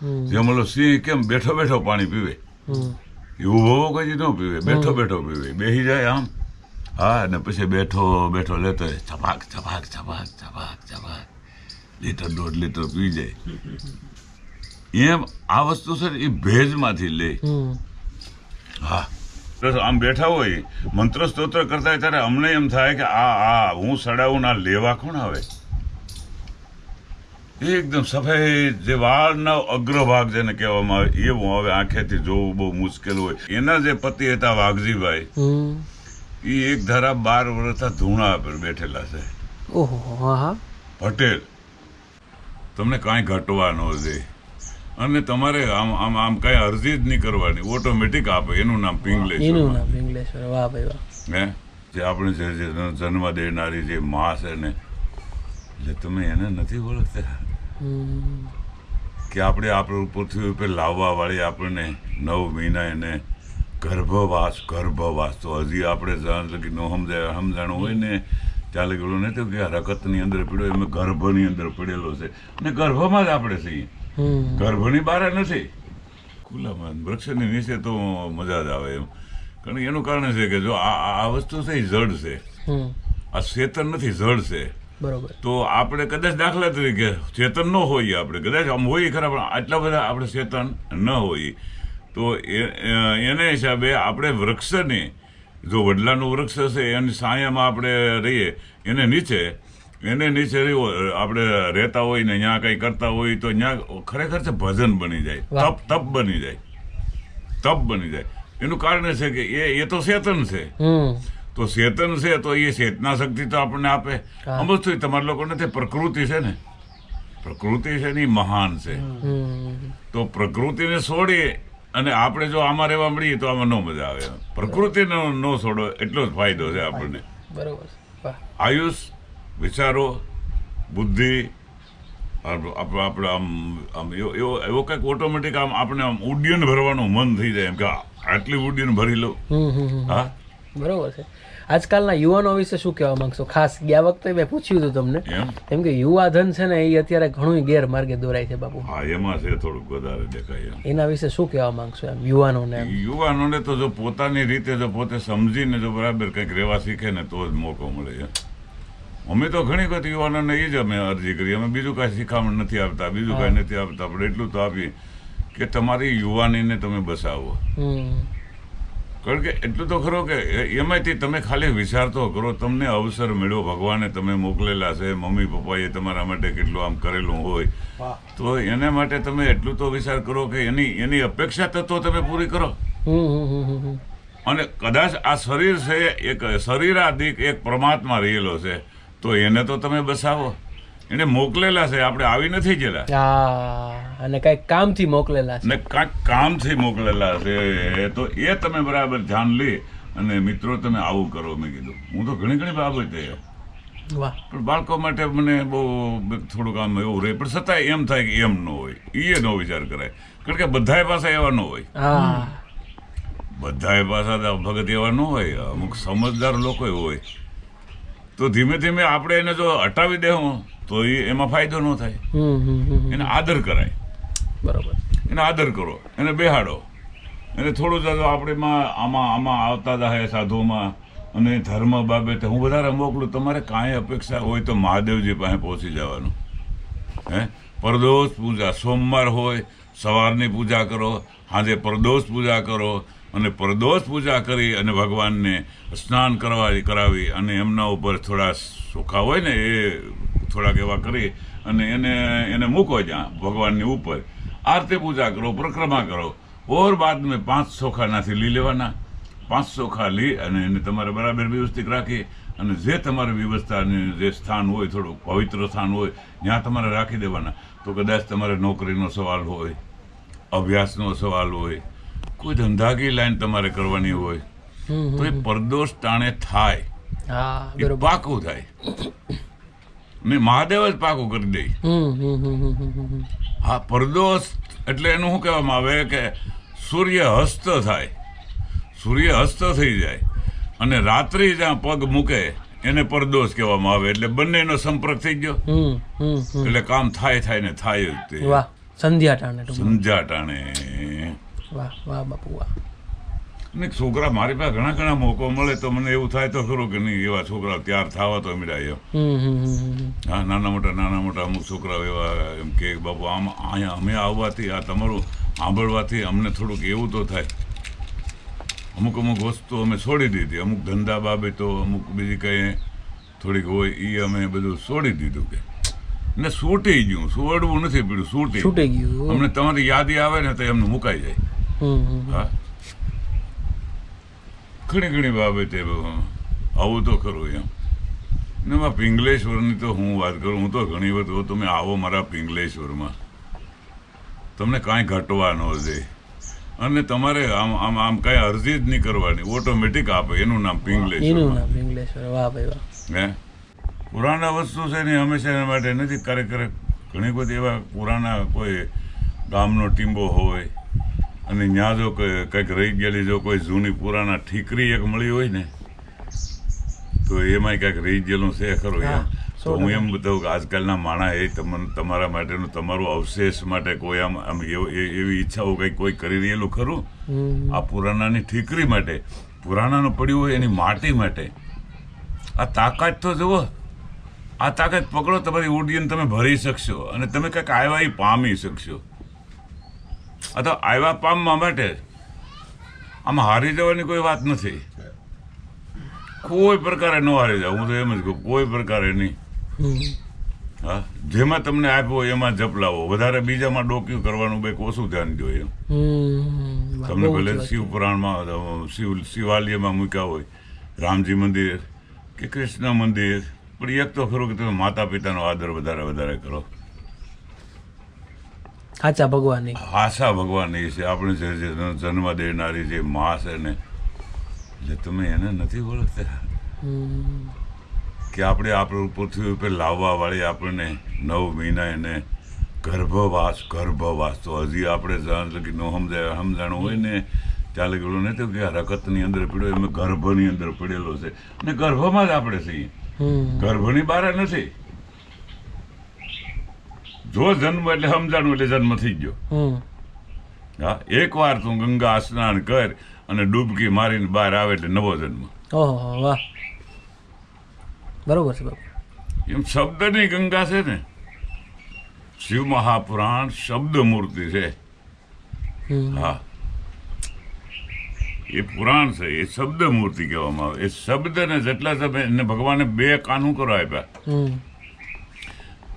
જેમ મતલબ સિંહ કેમ બેઠો બેઠો પાણી પીવે? એવું હોવો કદી ન પીવે બેઠો બેઠો પીવે. બેસી જાય આમ. હા ને પછી બેઠો બેઠો લેતો ચપાક ચપાક ચપાક ચપાક છપાક લીટર દોઢ લીટર પી જાય. એમ આ વસ્તુ છે ને એ ભેજમાંથી લે. હા. આમ બેઠા હોય મંત્ર સ્તોત્ર કરતા હોય ત્યારે અમને એમ થાય કે આ આ હું સડાવું ના લેવા કોણ આવે? એકદમ સફેદ જે વાળનો અગ્રભાગ જેને કહેવામાં આવે એવું હવે આંખેથી જોવું બહુ મુશ્કેલ હોય. એના જે પતિ હતા વાઘજીભાઈ એ એક ધારા બાર વર્ષના ધૂણા પર બેઠેલા છે. પટેલ. તમને કાંઈ ઘટવા ન દે. અને તમારે આમ આમ આમ કાંઈ અરજી જ નહીં કરવાની. ઓટોમેટિક આપે એનું નામ પિંગલેશ્વર. એનું નામ વાહ ભાઈ વાહ. હે? જે આપણે જે જન્મ દેનારી જે માં છે ને એટલે તમે એને નથી ઓળખતા. કે આપણે આપણું પૃથ્વી ઉપર લાવવા વાળી આપણને નવ મહિના એને ગર્ભવાસ ગર્ભવાસ તો હજી આપણે લગી ન સમજાય સમજાણું હોય ને ચાલે લગી ઓલું નથી કે રકતની અંદર પડ્યો એમ ગર્ભની અંદર પડેલો છે. અને ગર્ભમાં જ આપણે છીએ. ગર્ભની બહાર નથી. ખુલ્લામાં વૃક્ષની નીચે તો મજા જ આવે એમ. કારણ કે એનું કારણ છે કે જો આ આ- આ વસ્તુ છે એ જડ છે. આ ચેતન નથી જડ છે. બરોબર. તો આપણે કદાચ દાખલા તરીકે ચેતન ન હોઈએ આપણે કદાચ આમ હોઈએ ખરા પણ આટલા બધા આપણે ચેતન ન હોઈએ. તો એને હિસાબે આપણે વૃક્ષને જો વડલાનું વૃક્ષ હશે એની સાયામાં આપણે રહીએ એને નીચે એને નીચે આપણે રહેતા હોય ને ત્યાં કંઈ કરતા હોય તો ત્યાં ખરેખર છે ભજન બની જાય તપ તપ બની જાય તપ બની જાય. એનું કારણ છે કે એ એ તો ચેતન છે. તો ચેતન છે તો એ ચેતના શક્તિ તો આપણને આપે. અમુક તો તમારા લોકોને તે પ્રકૃતિ છે ને. પ્રકૃતિ છે ને મહાન છે. તો પ્રકૃતિને છોડીએ અને આપણે જો આમાં રહેવા મળીએ તો આમાં ન મજા આવે. પ્રકૃતિને ન છોડો એટલો જ ફાયદો છે આપણને. બરોબર આયુષ વિચારો બુદ્ધિ આપ- આપ- આપણે આમ આમ એવો એવો એવો કંઈક ઓટોમેટિક આમ આપણે આમ ઉડ્ડયન ભરવાનું મન થઈ જાય એમ કે આટલી ઉડ્ડયન ભરી લો. હા? બરોબર છે. આજકાલના યુવાનો વિશે શું કહેવા માંગશો? ખાસ ગયા વખતે મેં પૂછ્યું હતું તમને. કેમ કે યુવા ધન છે ને એ અત્યારે ઘણું ગેરમાર્ગે દોરાય છે બાપુ. હા એમાં છે થોડુંક વધારે દેખાય એના વિશે શું કહેવા માંગશો એમ યુવાનોને યુવાનોને તો જો પોતાની રીતે જો પોતે સમજીને જો બરાબર કંઈક રહેવા શીખે ને તો જ મોકો મળે છે અમે તો ઘણી વખત યુવાનોને એ જ અમે અરજી કરી. અમે બીજું કાંઈ શીખામણ નથી આપતા બીજું કાંઈ નથી આપતા. આપણે એટલું તો આપીએ કે તમારી યુવાનીને તમે બસાવો. કારણ કે એટલું તો ખરો કે એમાંથી તમે ખાલી વિચારતો કરો તમને અવસર મળ્યો ભગવાને તમે મોકલેલા છે મમ્મી પપ્પાએ તમારા માટે કેટલું આમ કરેલું હોય. તો એના માટે તમે એટલું તો વિચાર કરો કે એની એની અપેક્ષા તત્વો તમે પૂરી કરો. અને કદાચ આ શરીર છે એક શરીરાદિક એક પરમાત્મા રહેલો છે તો એને તો તમે બસાવો. એને મોકલેલા છે આપણે આવી નથી ગયેલા અને કઈ કામથી મોકલેલા છે. ને કાંઈક કામથી મોકલેલા છે તો એ તમે બરાબર ધ્યાન લે અને મિત્રો તમે આવું કરો મેં કીધું. હું તો ઘણી ઘણી બાબતે પણ બાળકો માટે મને બહુ થોડુંક આમ એવું રહે પણ છતાં એમ થાય કે એમ ન હોય. એ નો વિચાર કરાય. કારણ કે બધાય પાસે એવા ન હોય. હા. બધાય પાસે ભગત એવા ન હોય. અમુક સમજદાર લોકો હોય. તો ધીમે ધીમે આપણે એને જો હટાવી દેવું તો એ એમાં ફાયદો ન થાય. એને આદર કરાય. બરાબર. એને આદર કરો. એને બેહાડો. એને થોડું જાજો આપણે આમાં આમાં આવતા જાય સાધુમાં અને ધર્મ બાબતે હું વધારે મોકલું તમારે કાંઈ અપેક્ષા હોય તો મહાદેવજી પાસે પહોંચી જવાનું. હે? પરદોષ પૂજા. સોમવાર હોય સવારની પૂજા કરો સાંજે પરદોષ પૂજા કરો અને પરદોષ પૂજા કરી અને ભગવાનને સ્નાન કરવા કરાવી અને એમના ઉપર થોડા સુખા હોય ને એ થોડાક એવા કરી અને એને એને મૂકો જ્યાં ભગવાનની ઉપર. આરતી પૂજા કરો પ્રક્રમા કરો. ઓર બાદ મેં પાંચ ચોખા નાથી લઈ લેવાના. પાંચ ચોખા લઈ અને એને તમારે બરાબર વ્યવસ્થિત રાખી અને જે તમારે વ્યવસ્થાની જે સ્થાન હોય થોડું પવિત્ર સ્થાન હોય ત્યાં તમારે રાખી દેવાના. તો કદાચ તમારે નોકરીનો સવાલ હોય અભ્યાસનો સવાલ હોય કોઈ ધંધાકી લાઈન તમારે કરવાની હોય. તો એ પરદોષ ટાણે થાય. પાકું થાય. ને મહાદેવ જ પાકું કરી દે. હમ હમ હમ હમ હમ હમ હમ. હા પરદોષ એટલે એનું શું કહેવામાં આવે કે સૂર્ય હસ્ત થાય. સૂર્ય હસ્ત થઈ જાય. અને રાત્રિ જ્યાં પગ મૂકે એને પરદોષ કહેવામાં આવે. એટલે બંનેનો સંપર્ક થઈ ગયો. એટલે કામ થાય થાય ને થાય જ તે. સંધ્યા ટાણે સંધ્યા ટાણે વાહ વાહ બાપુ વાહ. ને છોકરા મારી પાસે ઘણા ઘણા મોકો મળે તો મને એવું થાય તો ખરું કે નહીં એવા છોકરા તૈયાર થવા તો મળ્યા એમ. હા નાના મોટા નાના મોટા અમુક છોકરાઓ એવા એમ કે બાપુ આમ અહીંયા અમે આવવાથી આ તમારું સાંભળવાથી અમને થોડુંક એવું તો થાય. અમુક અમુક વસ્તુ અમે છોડી દીધી. અમુક ધંધા બાબતો અમુક બીજી કંઈ થોડીક હોય એ અમે બધું છોડી દીધું કે. ને છૂટી ગયું સુવડવું નથી પીડ્યું છૂટી છૂટી ગયું. અમને તમારી યાદી આવે ને તો એમને મુકાઈ જાય. હા. ઘણી ઘણી બાબતે આવું તો ખરું એમ. ને એમાં પિંગલેશ્વરની તો હું વાત કરું હું તો ઘણી વખત કહું, તમે આવો મારા પિંગલેશ્વરમાં. તમને કાંઈ ઘટવા ન દે. અને તમારે આમ આમ આમ કાંઈ અરજી જ નહીં કરવાની ઓટોમેટિક આપે એનું નામ પિંગલેશ્વર નામ ઇંગ્લેશ્વર વાહ ભાઈ વાહ. હે? પુરાણા વસ્તુ છે ને હંમેશા એના માટે નથી ખરેખર ઘણી બધી એવા પુરાણા કોઈ ગામનો ટીંબો હોય અને ત્યાં જો કોઈ કંઈક રહી ગયેલી જો કોઈ જૂની પુરાણા ઠીકરી એક મળી હોય ને તો એમાંય કંઈક રહી ગયેલું છે ખરું એમ. તો હું એમ બતાવું કે આજકાલના માણા એ તમને તમારા માટેનું તમારું અવશેષ માટે કોઈ આમ આમ એ- એવી ઈચ્છાઓ કંઈક કોઈ કરી રહેલું ખરું? આ પુરાણાની ઠીકરી માટે. પુરાણાનું પડ્યું હોય એની માટી માટે. આ તાકાત તો જુઓ. આ તાકાત પકડો તમારી ઉડીને તમે ભરી શકશો અને તમે કંઈક આવ્યા એ પામી શકશો. આ તો આવ્યા પામવા માટે આમાં હારી જવાની કોઈ વાત નથી. કોઈ પ્રકારે ન હારી જાવ હું તો એમ જ કહું કોઈ પ્રકારે નહીં. હા? જેમાં તમને આપ્યો એમાં જપલાવો. વધારે બીજામાં ડોક્યું કરવાનું બે ઓછું ધ્યાન એમ. તમને ભલે શિવ પુરાણમાં શિવ શિવાલયમાં મૂક્યા હોય. રામજી મંદિર કે કૃષ્ણ મંદિર. પણ એક તો ખરું કે તમે માતા પિતાનો આદર વધારે વધારે કરો. સાચા ભગવાનની. આશા ભગવાનની છે. આપણે જે જન્મ દેનારી જે મા છે ને એટલે તમે એને નથી ઓળખતા? કે આપણે આપણું પૃથ્વી ઉપર લાવવા વાળી આપણને નવ મહિના એને ગર્ભવાસ ગર્ભવાસ. તો હજી આપણે લગી ન સમજાય સમજાણું હોય ને ત્યાં લગી ઓલું નથી કે રકતની અંદર પડ્યો એમ ગર્ભની અંદર પડેલો છે. ને ગર્ભમાં જ આપણે છીએ. ગર્ભની બહાર નથી. જો જન્મ એટલે સમજાણું એટલે જન્મ થઈ ગયો. હા એક વાર તું ગંગા સ્નાન કર અને ડૂબકી મારીને બહાર આવે એટલે નવો જન્મ. ઓહો વાહ. બરોબર છે બાપુ એમ શબ્દની ગંગા છે ને? શિવ મહાપુરાણ શબ્દ મૂર્તિ છે. હા. એ પુરાણ છે એ શબ્દ મૂર્તિ કહેવામાં આવે. એ શબ્દને જેટલા તમે એને ભગવાને બે કાનું કરો આપ્યા.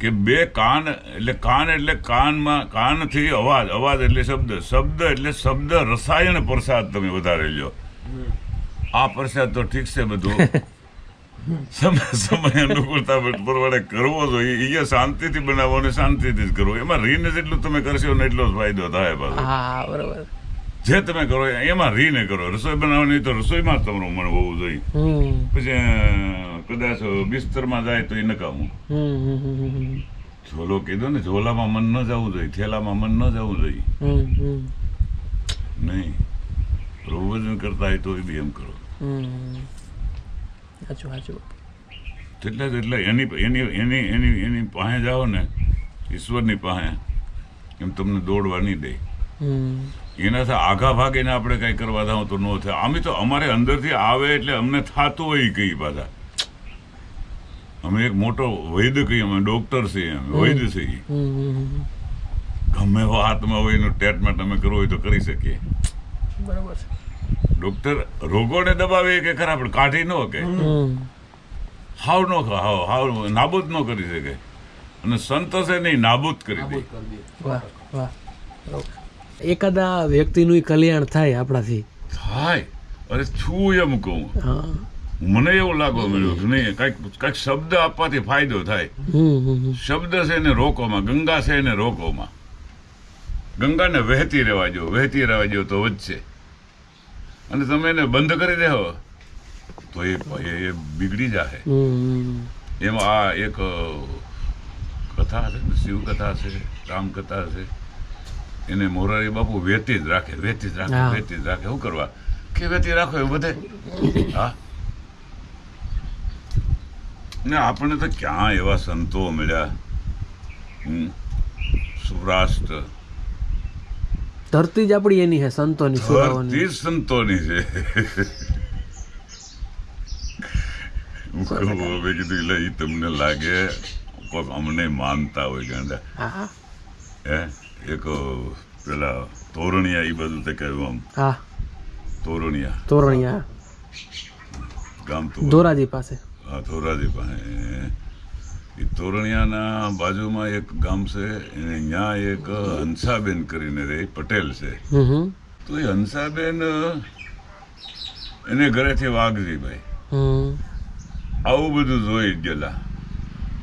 કે બે કાન એટલે કાન એટલે કાનમાં કાનથી અવાજ અવાજ એટલે શબ્દ શબ્દ એટલે શબ્દ રસાયણ પ્રસાદ તમે વધારે લ્યો. આ પ્રસાદ તો ઠીક છે બધું. સમય સમય અનુકૂળતા પ્રમાણે કરવો જોઈએ એ શાંતિથી બનાવો અને શાંતિથી જ કરવો એમાં રીને જેટલું તમે કરશો ને એટલો જ ફાયદો થાય હા બરોબર. જે તમે કરો એમાં રીને કરો. રસોઈ બનાવવાની તો રસોઈમાં તમારું મન હોવું જોઈએ. પછી કદાચ બિસ્તરમાં જાય તો એ નકામું. ઝોલો કીધો ને ઝોલામાં મન ન જવું જોઈએ થેલામાં મન ન જવું જોઈએ. નહીં. પ્રભુભજન કરતા હોય તો બી એમ કરો. હમ સાચું સાચું. તેટલા જેટલા એની એની એની એની એની પાસે જાઓ ને ઈશ્વરની પાસે એમ તમને દોડવા નહીં દે. હમ. એનાથી આઘા ભાગ એને આપણે કઈ કરવા જાઉં તો ન થાય. આમે તો અમારે અંદરથી આવે એટલે અમને થતું હોય કઈ પાછા અમે એક મોટો વૈદ્ય કહીએ અમે ડોક્ટર છીએ અમે વૈદ છીએ. ગમે એવો હાથમાં હોય એનું ટ્રીટમેન્ટ અમે કરવું હોય તો કરી શકીએ. બરોબર ડોક્ટર રોગોને દબાવે કે ખરા પણ કાઢી ન કે હાવ નો હાવ હાવ નાબૂદ ન કરી શકે. અને સંતોષે નહીં નાબૂદ કરી દે. વાહ વાહ. એકાદા વ્યક્તિનું કલ્યાણ થાય આપણાથી. થાય. અરે છું એમ કહું? મને એવું લાગવા મળ્યું કે નહીં કંઈક કંઈક શબ્દ આપવાથી ફાયદો થાય. શબ્દ છે એને રોકોમાં ગંગા છે એને રોકોમાં. ગંગાને વહેતી રહેવા જો વહેતી રહેવા જો તો વધશે. અને તમે એને બંધ કરી દેહો તો એ એ- બિગડી જાય એમાં આ એક કથા છે શિવ કથા છે રામ કથા છે. એને મોરારી બાપુ વેતી જ રાખે વેતી જ રાખે વેતી જ રાખે. શું કરવા? કે વેતી રાખો એ બધે? હા. ને આપણે તો ક્યાં એવા સંતો મળ્યા. સૌરાષ્ટ્ર. ધરતી જ આપણી એની હે સંતોની ધરતી સંતોની છે. હવે કીધું એટલે ઈ તમને લાગે કોક અમને માનતા હોય ગાંડા. હે? એક પેલા તોરણિયા એ બધું તે કહ્યું આમ. હા. તોરણિયા તોરણિયા ગામ તો ધોરાજી પાસે. હા ધોરાજી પાસે. એ તોરણિયાના બાજુમાં એક ગામ છે એને ત્યાં એક હંસાબેન કરીને રે પટેલ છે. તો એ હંસાબેન એને ઘરેથી વાઘજીભાઈ. ભાઈ આવું બધું જોઈ ગયેલા.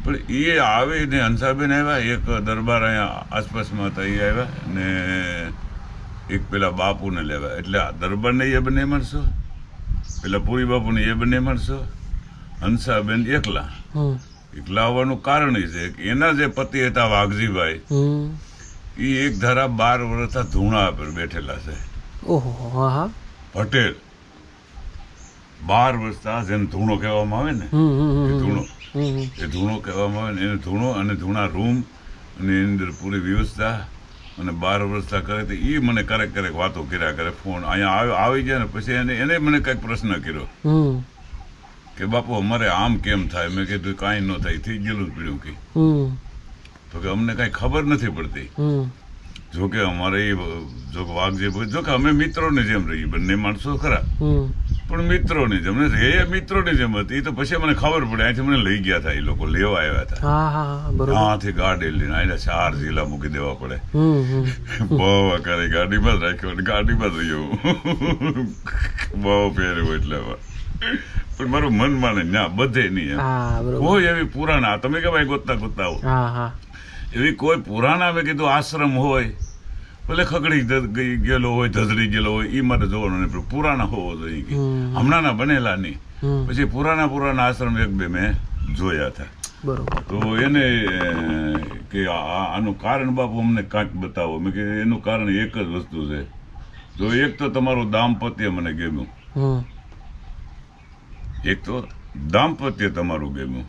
પણ એ આવે ને હંસાબેન આવ્યા એક દરબાર અહીંયા આસપાસમાં હતા એ આવ્યા ને એક પેલા બાપુને લેવા. એટલે આ દરબારને એ બંને મળશો પેલા પુરી બાપુને એ બંને મળશો હંસાબેન એકલા. એકલા આવવાનું કારણ એ છે કે એના જે પતિ હતા વાઘજીભાઈ એ એક ધારા બાર વર્ષ ધૂણા પર બેઠેલા છે. પટેલ. બાર વર્ષ જેને ધૂણો કહેવામાં આવે ને ધૂણો એ ધૂણો કહેવામાં આવે ને એને ધૂણો અને ધૂણા રૂમ અને એની અંદર પૂરી વ્યવસ્થા અને બાર વ્યવસ્થા કરે તો એ મને ક્યારેક ક્યારેક વાતો કર્યા કરે ફોન અહીંયા આવી જાય ને પછી એને એને મને કંઈક પ્રશ્ન કર્યો કે બાપુ અમારે આમ કેમ થાય? મેં કીધું કાંઈ ન થાય થઈ ગયેલું પીડ્યું કે. તો કે અમને કાંઈ ખબર નથી પડતી. જોકે જો કે અમારે એ જો વાઘ જે જો કે અમે મિત્રોની જેમ રહીએ બંને માણસો ખરા. પણ મિત્રોની જેમ રે મિત્રોની જેમ હતી. તો પછી મને ખબર પડી. અહીંથી મને લઈ ગયા હતા એ લોકો. લેવા આવ્યા હતા હા હા હા બરોબર. ત્યાંથી ગાડી લઈને આઈને ચાર જિલ્લા મૂકી દેવા પડે. બહુ કરે ગાડીમાં જ રાખ્યો ગાડીમાં જ રહ્યો. બહુ પહેર્યું એટલે પણ મારું મન માને ના બધે નહીં કોઈ એવી પુરાણા તમે કે ભાઈ ગોતતા ગોતતા હા એવી કોઈ પુરાણા મેં કીધું આશ્રમ હોય ભલે ખગડી ગયેલો હોય ધધડી ગયેલો હોય એ મારે જોવાનું નહીં પુરાણા હોવો જોઈએ કે. હમ. હમણાંના બનેલા નહીં. પછી પુરાણા પુરાણા આશ્રમ એક બે મેં જોયા હતા. તો એને કે આનું કારણ બાપુ અમને કાંઈક બતાવો. મેં કે એનું કારણ એક જ વસ્તુ છે. જો એક તો તમારું દાંપત્ય મને ગમ્યું. એક તો દાંપત્ય તમારું ગમ્યું.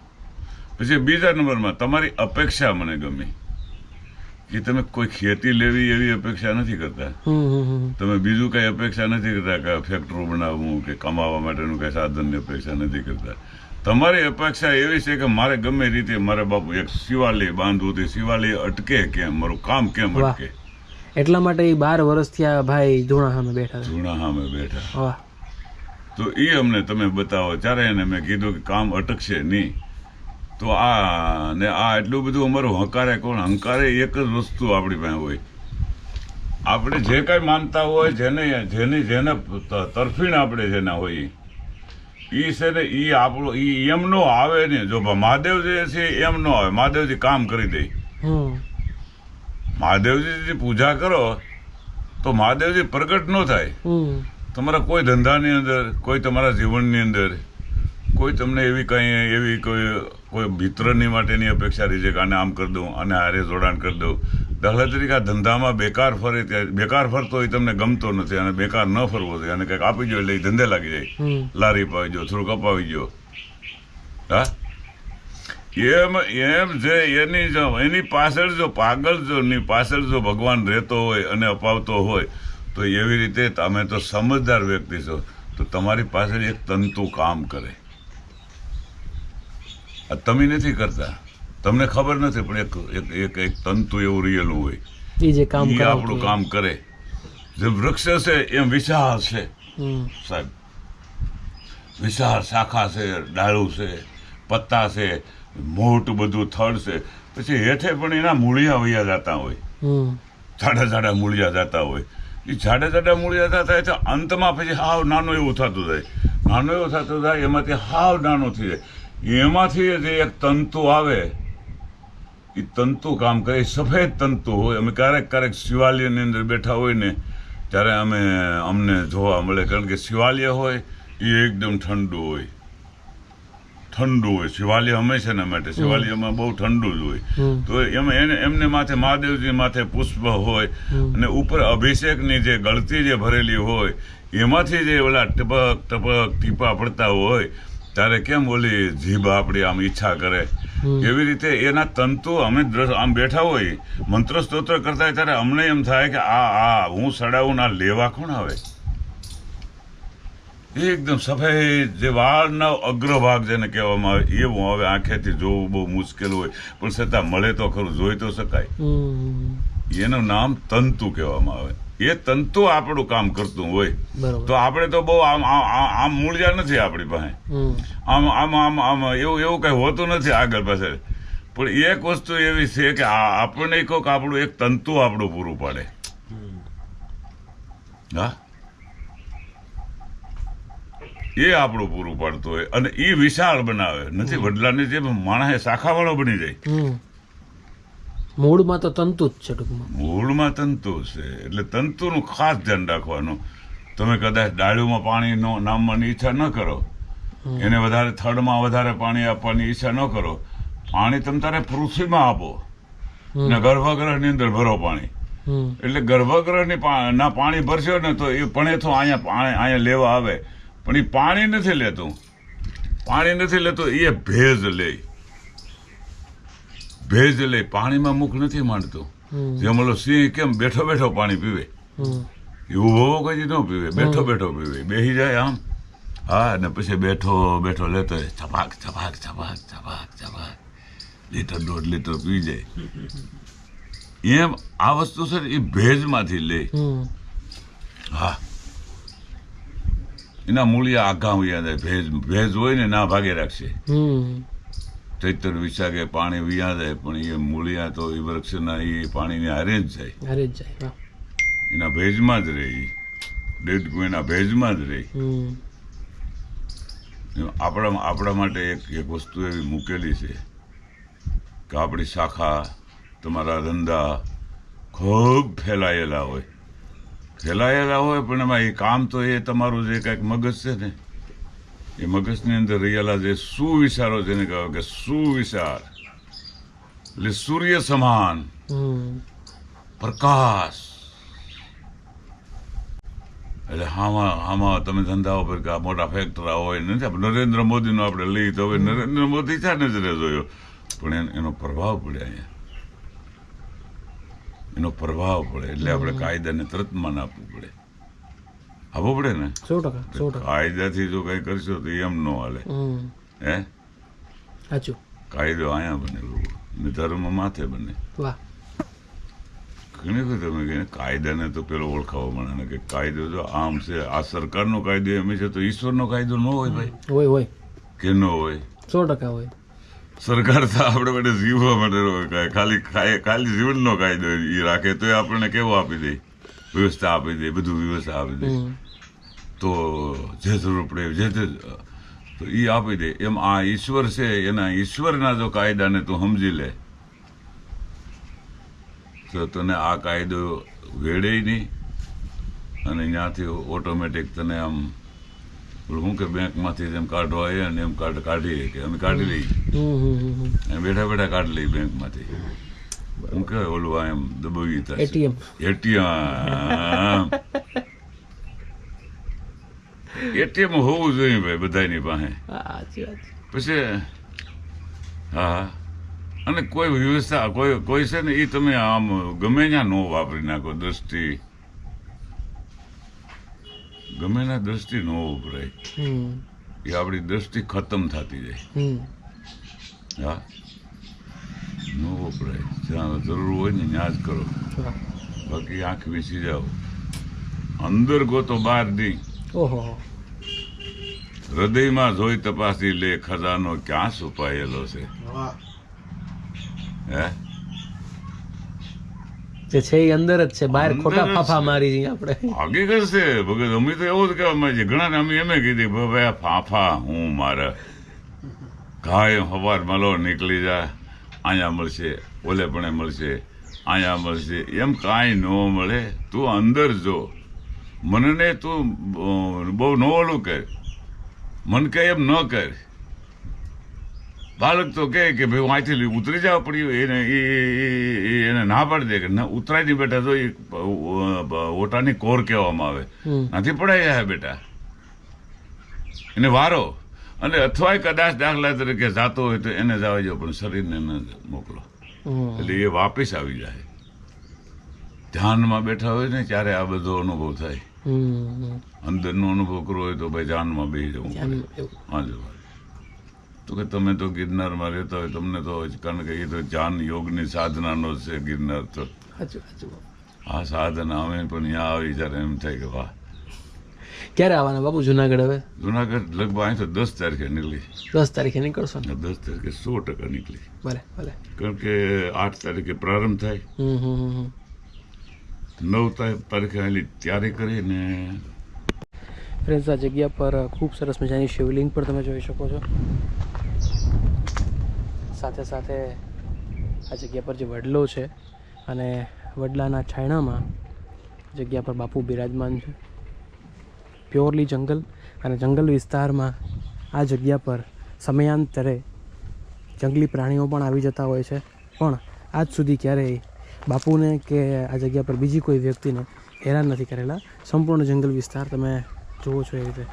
પછી બીજા નંબરમાં તમારી અપેક્ષા મને ગમી. કે તમે કોઈ ખેતી લેવી એવી અપેક્ષા નથી કરતા. તમે બીજું કઈ અપેક્ષા નથી કરતા કે ફેક્ટરી બનાવવું કે કમાવા માટેનું કઈ સાધનની અપેક્ષા નથી કરતા. તમારી અપેક્ષા એવી છે કે મારે ગમે રીતે મારે બાપુ એક શિવાલય બાંધવું તે શિવાલય અટકે કેમ? મારું કામ કેમ અટકે? એટલા માટે એ બાર વર્ષથી આ ભાઈ ધૂણા સામે બેઠા છે. સામે બેઠા. તો એ અમને તમે બતાવો. ત્યારે એને મેં કીધું કે કામ અટકશે નહીં. તો આ ને આ એટલું બધું અમારું હંકારે કોણ? હંકારે એક જ વસ્તુ આપણી પાસે હોય. આપણે જે કાંઈ માનતા હોય જેને જેની જેને તરફીણ આપણે જેના હોય એ છે ને એ આપણો એ એમ નો આવે ને. જો મહાદેવજી મહાદેવ જે છે એમ નો આવે. મહાદેવજી કામ કરી દે. મહાદેવજી પૂજા કરો તો મહાદેવજી પ્રગટ ન થાય. તમારા કોઈ ધંધાની અંદર કોઈ તમારા જીવનની અંદર કોઈ તમને એવી કંઈ એવી કોઈ કોઈ મિત્રની માટેની અપેક્ષા રહી છે કે આને આમ કરી દઉં આને હારે જોડાણ કરી દઉં? દાખલા તરીકે આ ધંધામાં બેકાર ફરે ત્યારે બેકાર ફરતો હોય તમને ગમતો નથી અને બેકાર ન ફરવો જોઈએ અને કંઈક આપી જો એટલે ધંધે લાગી જાય. લારી પાવી જો થોડુંક અપાવી જો હા? એમ એમ જે એની જો એની પાછળ જો પાગલ જો ની પાછળ જો ભગવાન રહેતો હોય અને અપાવતો હોય તો એવી રીતે તમે તો સમજદાર વ્યક્તિ છો. તો તમારી પાછળ એક તંતુ કામ કરે. આ તમે નથી કરતા. તમને ખબર નથી પણ એક એક એક તંતુ એવું રિયલું હોય. એ જે કામ એ આપણું કામ કરે. જે વૃક્ષ છે એમ વિશાળ છે. સાહેબ વિશાળ શાખા છે ડાળું છે પત્તા છે મોટું બધું થડ છે. પછી હેઠે પણ એના મૂળિયા વૈયા જતા હોય. જાડા જાડા મૂળિયા જતા હોય. એ જાડા જાડા મૂળિયા જતા તો અંતમાં પછી હાવ નાનો એવું થતું જાય. નાનો એવું થતું જાય એમાંથી હાવ નાનો થઈ જાય. એમાંથી જે એક તંતુ આવે એ તંતુ કામ કરે સફેદ તંતુ હોય. અમે ક્યારેક ક્યારેક શિવાલયની અંદર બેઠા હોય ને ત્યારે અમે અમને જોવા મળે. કારણ કે શિવાલય હોય એ એકદમ ઠંડુ હોય. ઠંડુ હોય. શિવાલય હંમેશાના માટે. શિવાલયમાં બહુ ઠંડુ જ હોય. તો એમાં એને એમને માથે મહાદેવજી માથે પુષ્પ હોય અને ઉપર અભિષેકની જે ગળતી જે ભરેલી હોય એમાંથી જે ઓલા ટપક ટપક ટીપા પડતા હોય ત્યારે કેમ ઓલી જીભ આપણી આમ ઈચ્છા કરે? એવી રીતે એના તંતુ અમે આમ બેઠા હોય મંત્ર સ્તોત્ર કરતા હોય ત્યારે અમને એમ થાય કે આ આ હું સડાવું ના લેવા કોણ આવે? એકદમ સફેદ જે વાળનો અગ્રભાગ જેને કહેવામાં આવે એવું હવે આંખેથી જોવું બહુ મુશ્કેલ હોય પણ છતાં મળે તો ખરું જોઈ તો શકાય. એનું નામ તંતુ કહેવામાં આવે. એ તંતુ આપણું કામ કરતું હોય. તો આપણે તો બહુ આમ આમ- આમ નથી આપણી પાસે. આમ આમ આમ આમ એવું એવું કઈ હોતું નથી આગળ પાછળ પણ એક વસ્તુ એવી છે કે આપણને કોઈક આપણું એક તંતુ આપણું પૂરું પાડે. હા? એ આપણું પૂરું પાડતું હોય અને એ વિશાળ બનાવે. નથી વડલાની જેમ માણસ શાખાવાળો બની જાય. મૂળમાં તો તંતુ જ છે ટૂંકમાં. મૂળમાં તંતુ છે. એટલે તંતુનું ખાસ ધ્યાન રાખવાનું. તમે કદાચ ડાળીઓમાં પાણી નો નામવાની ઈચ્છા ન કરો. એને વધારે થડમાં વધારે પાણી આપવાની ઈચ્છા ન કરો. પાણી તમે તારે પૃથ્વીમાં આપો. ને ગર્ભગૃહની અંદર ભરો પાણી. એટલે ગર્ભગૃહની ના પાણી ભરશો ને તો એ પણ તો અહીંયા પાણી અહીંયા લેવા આવે. પણ એ પાણી નથી લેતું. પાણી નથી લેતું એ ભેજ લે. ભેજ લે પાણીમાં મુખ નથી માંડતું. જેમ ઓલો સિંહ કેમ બેઠો બેઠો પાણી પીવે? એવું હોવો કઈ ન પીવે? બેઠો બેઠો પીવે. બેહી જાય આમ. હા ને પછી બેઠો બેઠો લેતો છપાક છપાક છપાક છપાક છપાક લીટર દોઢ લીટર પી જાય. એમ આ વસ્તુ ને એ ભેજમાંથી લે. હા. એના મૂળિયા આઘા ભેજ ભેજ હોય ને ના ભાગે રાખશે. ચૈતર વિશાખે પાણી વિયા જાય પણ એ મૂળિયા તો એ વૃક્ષના એ પાણીને હારે જ જાય. હારે જ જાય એના ભેજમાં જ રહે. દેડકું એના ભેજમાં જ રહે. આપણા આપણા માટે એક એક વસ્તુ એવી મૂકેલી છે કે આપણી શાખા તમારા ધંધા ખૂબ ફેલાયેલા હોય. ફેલાયેલા હોય પણ એમાં એ કામ તો એ તમારું જે કાંઈક મગજ છે ને એ મગજની અંદર રહેલા જે સુવિચારો જેને કહેવાય કે સુવિચાર. એટલે સૂર્ય સમાન. પ્રકાશ. એટલે હામાં હામાં તમે ધંધાઓ પર કે મોટા ફેક્ટરા હોય નથી આપણે નરેન્દ્ર મોદીનો આપણે લઈ તો હવે નરેન્દ્ર મોદી ચા નજરે જોયો. પણ એનો પ્રભાવ પડે અહીંયા. એનો પ્રભાવ પડે એટલે આપણે કાયદાને તરત માન આપવું પડે. આપવું પડે ને? સો ટકા સો ટકા. કાયદાથી જો કઈ કરશો તો એમ ન હાલે. હે? સાચું. કાયદો અહીંયા બનેલો ને ધર્મ માથે બને. વાહ. ઘણી વખત તમે કહીએ કાયદાને તો પેલો ઓળખાવો મળે કે કાયદો જો આમ છે આ સરકારનો કાયદો એમ છે તો ઈશ્વરનો કાયદો ન હોય ભાઈ. હોય હોય. કે ન હોય. સો ટકા હોય. સરકાર તો આપણે માટે જીવવા માટે ખાલી ખાલી જીવનનો કાયદો એ રાખે તો આપણને કેવો આપી દે? વ્યવસ્થા આપી દે બધું વ્યવસ્થા આપી દે તો જે જરૂર પડે જે તે તો એ આપી દે. એમ આ ઈશ્વર છે એના ઈશ્વરના જો કાયદાને તું સમજી લે. તો તને આ કાયદો વેડે નહીં. અને ત્યાંથી ઓટોમેટિક તને આમ હું કે બેંકમાંથી જેમ કાઢવા આવ્યા ને એમ કાઢ કાઢીએ કે અમે કાઢી લઈએ. બેઠા બેઠા કાઢી લઈએ બેંકમાંથી. હું કે ઓલું એમ દબાવી થાય એટીએમ એટીએમ હોવું જોઈએ ભાઈ બધાની પાસે. પછી હા અને કોઈ વ્યવસ્થા કોઈ કોઈ છે ને એ તમે આમ ગમે ત્યાં નો વાપરી નાખો દ્રષ્ટિ. ગમે ના દ્રષ્ટિ નો વપરાય. હમ. એ આપણી દ્રષ્ટિ ખતમ થતી જાય. હા. નો વપરાય. જ્યાં જરૂર હોય ને ત્યાં જ કરો. બાકી આંખ વીસી જાઓ. અંદર ગોતો બહાર નહીં હૃદયમાં જોઈ તપાસી લે ખજાનો ક્યાં છુપાયેલો છે. હે. જે છે એ અંદર જ છે બહાર ખોટા ફાફા મારી છીએ આપણે. આગે કરશે ભગત અમે તો એવું જ કહેવા માંગીએ. ઘણા અમે એમ કીધી ભાઈ આ ફાફા હું મારે. ઘાય હવાર મલો નીકળી જા અહીંયા મળશે ઓલે પણ મળશે. અહીંયા મળશે. એમ કાંઈ ન મળે તું અંદર જો. મનને તું બહુ ન ઓલું કર. મન કે એમ ન કર. બાળક તો કહે કે ભાઈ હું અહીંથી ઉતરી જાવ પડ્યું એને એને ના પાડી દે કે ના ઉતરાય નહીં બેટા તો એ ઓટાની કોર કહેવામાં આવે. નથી પડાય બેટા. એને વારો. અને અથવા કદાચ દાખલા તરીકે જાતો હોય તો એને જ આવી જાવ પણ શરીરને ન મોકલો. એટલે એ વાપસ આવી જાય. ધ્યાનમાં બેઠા હોય ને ત્યારે આ બધો અનુભવ થાય. અંદર અંદરનો અનુભવ કરવો હોય તો ભાઈ ધ્યાનમાં બેસી જવું હા જો તો કે તમે તો ગિરનારમાં રહેતા હોય તમને તો કારણ કે એ તો ધ્યાન યોગની સાધનાનો જ છે ગિરનાર તો. આ સાધના અમે પણ અહીંયા આવી ત્યારે એમ થાય કે વાહ. ક્યારે આવવાના બાપુ જુનાગઢ હવે? જુનાગઢ લગભગ અહીં તો દસ તારીખે નીકળી. દસ તારીખે નીકળશો ને? દસ તારીખે સો ટકા નીકળી. ભલે ભલે. કારણ કે આઠ તારીખે પ્રારંભ થાય. નવ તારીખ- તારીખે આવેલી તૈયારી કરીને ફ્રેન્ડ્સ આ જગ્યા પર ખૂબ સરસ મજાની શિવલિંગ પણ તમે જોઈ શકો છો. સાથે સાથે આ જગ્યા પર જે વડલો છે અને વડલાના છાયણામાં જગ્યા પર બાપુ બિરાજમાન છે. પ્યોરલી જંગલ અને જંગલ વિસ્તારમાં આ જગ્યા પર સમયાંતરે જંગલી પ્રાણીઓ પણ આવી જતા હોય છે. પણ આજ સુધી ક્યારેય બાપુને કે આ જગ્યા પર બીજી કોઈ વ્યક્તિને હેરાન નથી કરેલા. સંપૂર્ણ જંગલ વિસ્તાર તમે જુઓ છો એ રીતે.